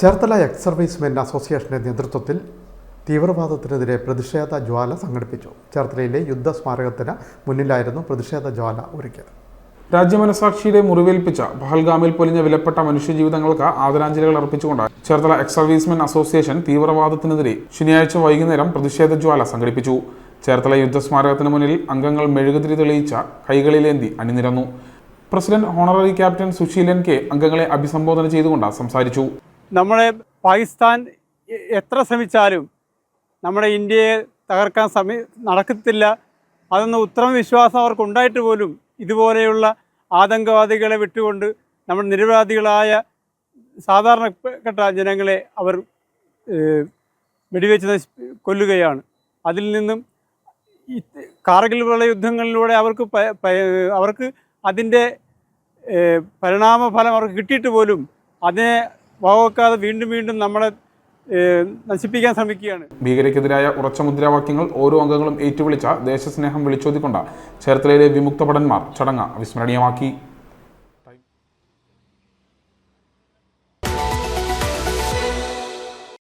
Cherthala ex servicemen അസോസിയേഷന്റെ നേതൃത്വത്തിൽ തീവ്രവാദത്തിനെതിരെ പ്രതിഷേധ ജ്വാല സംഘടിപ്പിച്ചു. ചേർത്തലയിലെ യുദ്ധ സ്മാരകത്തിന് മുന്നിലായിരുന്നു പ്രതിഷേധ ജ്വാല ഒരുക്കിയത്. രാജ്യമനസാക്ഷിയുടെ മുറിവേൽപ്പിച്ച പഹൽഗാമിൽ പൊലിഞ്ഞ വിലപ്പെട്ട മനുഷ്യജീവിതങ്ങൾക്ക് ആദരാഞ്ജലികൾ അർപ്പിച്ചുകൊണ്ട് ചേർത്തല എക്സ് സർവീസ്മെൻ അസോസിയേഷൻ തീവ്രവാദത്തിനെതിരെ ശനിയാഴ്ച വൈകുന്നേരം പ്രതിഷേധ ജ്വാല സംഘടിപ്പിച്ചു. ചേർത്തല യുദ്ധസ്മാരകത്തിന് മുന്നിൽ അംഗങ്ങൾ മെഴുകുതിരി തെളിയിച്ച കൈകളിലേന്തി അണിനിരന്നു. President honorary captain Susheelan K അംഗങ്ങളെ അഭിസംബോധന ചെയ്തുകൊണ്ട് സംസാരിച്ചു. നമ്മളെ പാകിസ്ഥാൻ എത്ര ശ്രമിച്ചാലും നമ്മുടെ ഇന്ത്യയെ തകർക്കാൻ സമയ നടക്കത്തില്ല. അതൊന്ന് ഉത്തമ വിശ്വാസം അവർക്ക് ഉണ്ടായിട്ട് പോലും ഇതുപോലെയുള്ള ആതങ്കവാദികളെ വിട്ടുകൊണ്ട് നമ്മൾ നിരപരാധികളായ സാധാരണപ്പെട്ട ജനങ്ങളെ അവർ വെടിവെച്ച് കൊല്ലുകയാണ്. അതിൽ നിന്നും കാർഗിൽ പോലുള്ള യുദ്ധങ്ങളിലൂടെ അവർക്ക് അവർക്ക് അതിന്റെ പരിണാമഫലം അവർക്ക് കിട്ടിയിട്ട് പോലും അതിനെ വകവെക്കാതെ വീണ്ടും വീണ്ടും നമ്മളെ നശിപ്പിക്കാൻ ശ്രമിക്കുകയാണ്. ഭീകരക്കെതിരായ ഉറച്ച മുദ്രാവാക്യങ്ങൾ ഓരോ അംഗങ്ങളും ഏറ്റുവിളിച്ച ദേശസ്നേഹം വിളിച്ചോതിക്കൊണ്ട് ചേർത്തലയിലെ വിമുക്ത ഭടന്മാർ ചടങ്ങ് അവിസ്മരണീയമാക്കി.